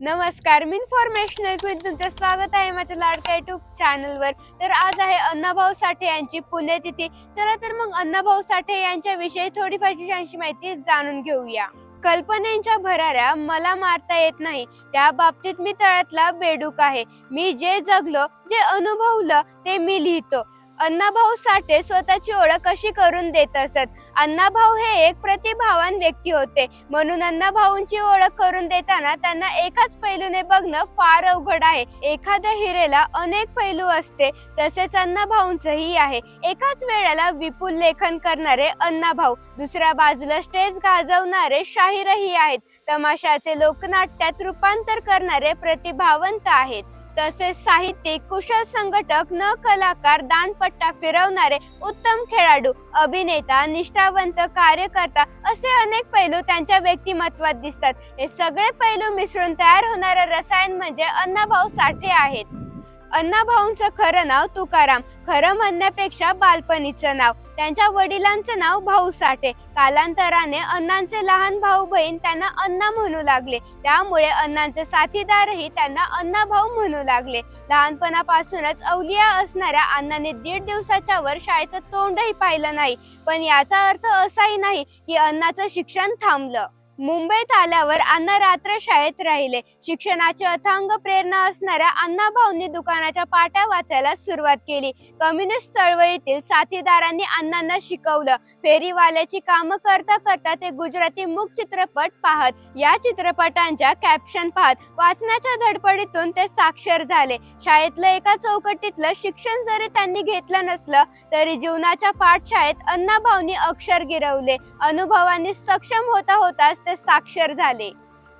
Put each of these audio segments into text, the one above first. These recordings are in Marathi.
नमस्कार मी इन्फॉर्मेशनल क्विज तुमचं स्वागत आहे माझ्या लाडक्या युट्यूब चॅनलवर तर आज आहे अण्णाभाऊ साठे यांची पुण्यतिथी. चला तर मग अण्णाभाऊ साठे यांच्याविषयी थोडीफारची अशी माहिती जाणून घेऊया. कल्पनेच्या भराऱ्या मला मारता येत नाही. त्या बाबतीत मी तळातला बेडूक आहे. मी जे जगलो जे अनुभवलं ते मी लिहितो. अण्णाभाऊ साठे स्वतःची ओळख कशी करून देत असत? अण्णाभाऊ हे एक प्रतिभावान व्यक्ती होते. म्हणून अण्णाभाऊंची ओळख करून देताना त्यांना एकाच पैलूने बघणं फार अवघड आहे. एखाद्या हिरेला अनेक पैलू असते तसेच अण्णाभाऊंचंही आहे. एकाच वेळेला विपुल लेखन करणारे अण्णाभाऊ दुसऱ्या बाजूला स्टेज गाजवणारे शाहीरही आहेत. तमाशाचे लोकनाट्यात रूपांतर करणारे प्रतिभावंत आहेत. तसेच साहित्यिक कुशल संघटक न कलाकार दानपट्टा फिरवणारे उत्तम खेळाडू अभिनेता निष्ठावंत कार्यकर्ता असे अनेक पैलू त्यांच्या व्यक्तिमत्वात दिसतात. हे सगळे पैलू मिसळून तयार होणारे रसायन म्हणजे अण्णाभाऊ साठे आहेत. अण्णाभाऊंचं खरं नाव तुकाराम. खरं म्हणण्यापेक्षा बालपणीचं नाव. त्यांच्या वडिलांचं नाव भाऊ साठे. कालांतराने अण्णांचे लहान भाऊ बहीण त्यांना अण्णा म्हणू लागले. त्यामुळे अण्णांचे साथीदारही त्यांना अण्णाभाऊ म्हणू लागले. लहानपणापासूनच अवलिया असणाऱ्या अण्णाने दीड दिवसाच्या वर शाळेचं तोंडही पाहिलं नाही. पण याचा अर्थ असाही नाही की अण्णाचं शिक्षण थांबलं. मुंबईत आल्यावर अण्णा रात्र शाळेत राहिले. शिक्षणाची अथांग प्रेरणा असणाऱ्या अण्णाभाऊंनी दुकानाच्या पाट्या वाचायला सुरुवात केली. कम्युनिस्ट चळवळीतील साथीदारांनी अण्णांना शिकवलं. फेरीवाल्याची कामं करता करता ते गुजराती मुख चित्रपट पाहत या चित्रपटांच्या कॅप्शन पाहत वाचण्याच्या धडपडीतून ते साक्षर झाले. शाळेतलं एका चौकटीतलं शिक्षण जरी त्यांनी घेतलं नसलं तरी जीवनाच्या पाठशाळेत अण्णाभाऊंनी अक्षर गिरवले. अनुभवांनी सक्षम होता होताच ते साक्षर झाले.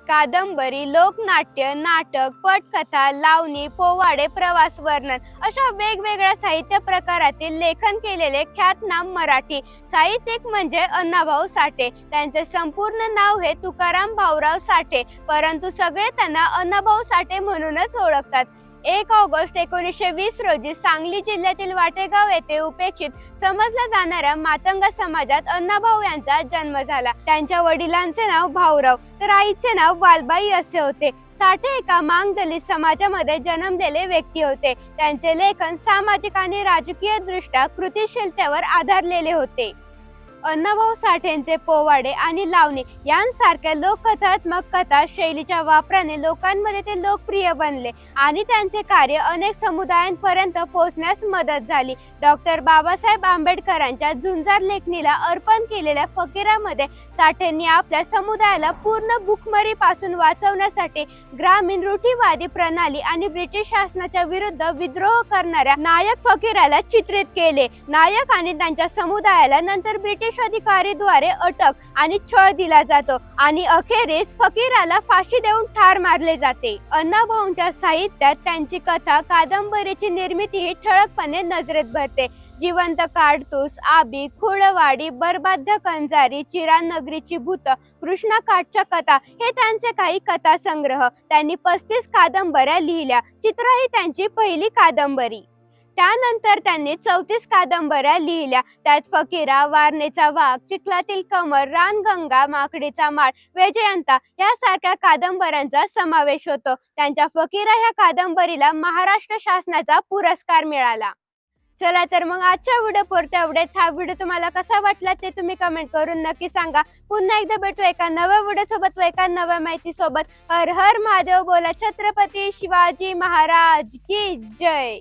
कादंबरी लोकनाट्य नाटक पटकथा लावणी पोवाडे प्रवास वर्णन अशा वेगवेगळ्या साहित्य प्रकारातील लेखन केलेले ख्यातनाम मराठी. साहित्यिक म्हणजे अण्णाभाऊ साठे. त्यांचे संपूर्ण नाव हे तुकाराम भाऊराव साठे. परंतु सगळे त्यांना अण्णाभाऊ साठे म्हणूनच ओळखतात. एक ऑगस्ट एकोणीसशे वीस रोजी सांगली जिल्ह्यातील वाटेगाव येथे उपेक्षित समजल्या जाणाऱ्या मातंग समाजात अण्णाभाऊ यांचा जन्म झाला. त्यांच्या वडिलांचे नाव भाऊराव तर आईचे नाव बालबाई असे होते. साठे एका मांग दलित समाजामध्ये जन्मलेले व्यक्ती होते. त्यांचे लेखन सामाजिक आणि राजकीय दृष्ट्या कृतिशीलतेवर आधारलेले होते. अण्णाभाऊ साठेंचे पोवाडे आणि लावणी यांसारख्या लोककथात्मक कथा शैलीच्या वापराने लोकांमध्ये ते लोकप्रिय बनले आणि त्यांचे कार्य अनेक समुदायांपर्यंत पोहोचण्यास मदत झाली. डॉक्टर बाबासाहेब आंबेडकरांच्या झुंजार लेखणीला अर्पण केलेल्या फकीरामध्ये साठेंनी आपल्या समुदायाला पूर्ण भुखमरीपासून वाचवण्यासाठी ग्रामीण रूढीवादी प्रणाली आणि ब्रिटिश शासनाच्या विरुद्ध विद्रोह करणाऱ्या नायक फकीराला चित्रित केले. नायक आणि त्यांच्या समुदायाला नंतर ब्रिटिश अधिकारीद्वारे अटक आणि छळ दिला जातो आणि अखेरीस फकीराला फाशी देऊन ठार मारले जाते. अण्णाभाऊंच्या साहित्यात त्यांची कथा कादंबरीची निर्मिती ही ठळकपणे नजरेत भरते. जिवंत काडतूस आबी खुळवाडी बरबाध्य कंजारी चिरानगरीची भूत कृष्णा काठच्या कथा हे त्यांचे काही कथा संग्रह त्यांनी पस्तीस कादंबऱ्या लिहिल्या. चित्र ही त्यांची पहिली कादंबरी. त्यानंतर त्यांनी चौतीस कादंबऱ्या लिहिल्या. त्यात फकीरा वारणेचा वाघ चिखलातील कमर रानगंगा माकडीचा माळ वेजयंता यासारख्या कादंबऱ्यांचा समावेश होतो. त्यांच्या फकीरा ह्या कादंबरीला महाराष्ट्र शासनाचा पुरस्कार मिळाला. चला तर मग आजच्या व्हिडिओ पुरते एवढेच. हा व्हिडिओ तुम्हाला कसा वाटला ते तुम्ही कमेंट करून नक्की सांगा. पुन्हा एकदा भेटू एका नव्या व्हिडिओ सोबत व एका नव्या माहिती सोबत. हर हर महादेव बोला. छत्रपती शिवाजी महाराज की जय.